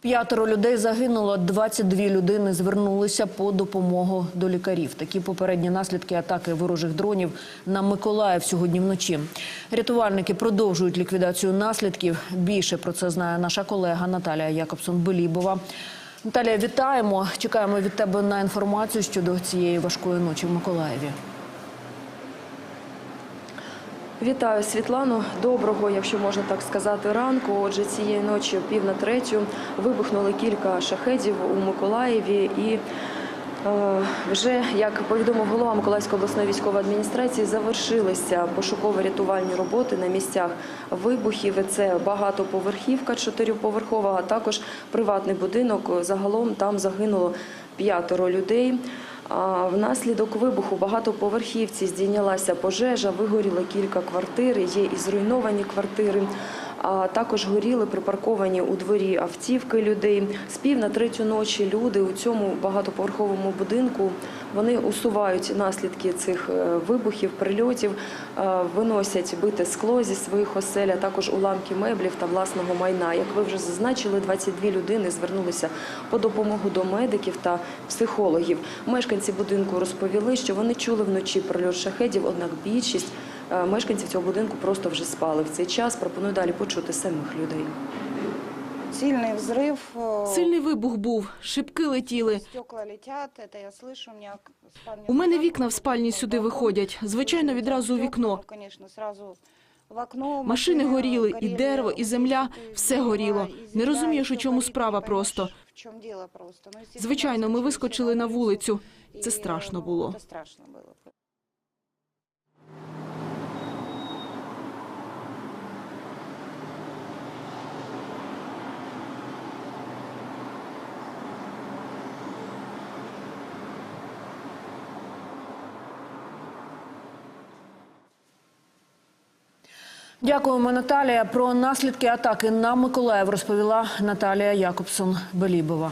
П'ятеро людей загинуло, 22 людини звернулися по допомогу до лікарів. Такі попередні наслідки атаки ворожих дронів на Миколаїв сьогодні вночі. Рятувальники продовжують ліквідацію наслідків. Більше про це знає наша колега Наталія Якобсон-Белібова. Наталія, вітаємо. Чекаємо від тебе на інформацію щодо цієї важкої ночі в Миколаєві. Вітаю Світлану. Доброго, якщо можна так сказати, ранку. Отже, цієї ночі пів на третю вибухнули кілька шахедів у Миколаєві і. е, Вже як повідомив голова Миколаївської обласної військової адміністрації, завершилися пошуково-рятувальні роботи на місцях вибухів. Це багатоповерхівка чотириповерхова, а також приватний будинок. Загалом там загинуло п'ятеро людей. Внаслідок вибуху багатоповерхівці здійнялася пожежа, вигоріло кілька квартир, є і зруйновані квартири. Також горіли припарковані у дворі автівки людей. З пів на третю ночі люди у цьому багатоповерховому будинку вони усувають наслідки цих е, вибухів, прильотів, е, виносять бите скло зі своїх осель, а також уламки меблів та власного майна. Як ви вже зазначили, 22 людини звернулися по допомогу до медиків та психологів. Мешканці будинку розповіли, що вони чули вночі прильот шахедів, однак більшість е, мешканців цього будинку просто вже спали в цей час. Пропоную далі почути самих людей. Сильный взрыв. э, Сильний вибух був, шибки летіли. Стекла летят, это я слышу. У меня спальня У мене закрыта, вікна в спальні сюди виходять. Звичайно, відразу у вікно. Конечно, сразу в окно. Машини машины горіли, і горели, дерево, і земля, цветы, все дерева, горіло. и Не земля, розумієш, и у всё чому горит, справа не просто. поймешь, В чому діло просто. Ну, естественно, Звичайно, ми вискочили на вулицю. і, Це страшно ну, було. Дякуємо, Наталія. Про наслідки атаки на Миколаїв розповіла Наталія Якобсон-Белібова.